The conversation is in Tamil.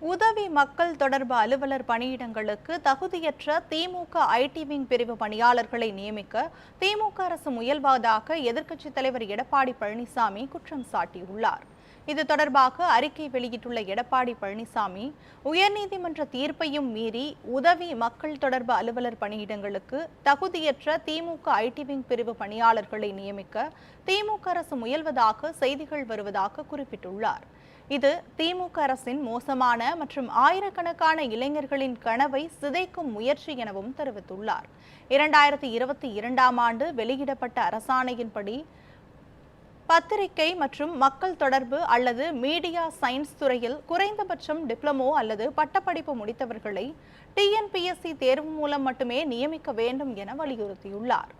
உதவி மக்கள் தொடர்பு அலுவலர் பணியிடங்களுக்கு தகுதியற்ற திமுக ஐடி விங் பிரிவு பணியாளர்களை நியமிக்க திமுக அரசு முயல்வதாக எதிர்க்கட்சித் தலைவர் எடப்பாடி பழனிசாமி குற்றம் சாட்டியுள்ளார். இது தொடர்பாக அறிக்கை வெளியிட்டுள்ள எடப்பாடி பழனிசாமி உயர்நீதிமன்ற தீர்ப்பையும் மீறி உதவி மக்கள் தொடர்பு அலுவலர் பணியிடங்களுக்கு தகுதியற்ற திமுக ஐடி விங் பிரிவு பணியாளர்களை நியமிக்க திமுக அரசு முயல்வதாக செய்திகள் வருவதாக குறிப்பிட்டுள்ளார். இது திமுக அரசின் மோசமான மற்றும் ஆயிரக்கணக்கான இளைஞர்களின் கனவை சிதைக்கும் முயற்சி எனவும் தெரிவித்துள்ளார். இரண்டாயிரத்தி இருபத்தி இரண்டாம் ஆண்டு வெளியிடப்பட்ட அரசாணையின்படி பத்திரிகை மற்றும் மக்கள் தொடர்பு அல்லது மீடியா சயின்ஸ் துறையில் குறைந்தபட்சம் டிப்ளமோ அல்லது பட்டப்படிப்பு முடித்தவர்களை டிஎன்பிஎஸ்சி தேர்வு மூலம் மட்டுமே நியமிக்க வேண்டும் என வலியுறுத்தியுள்ளார்.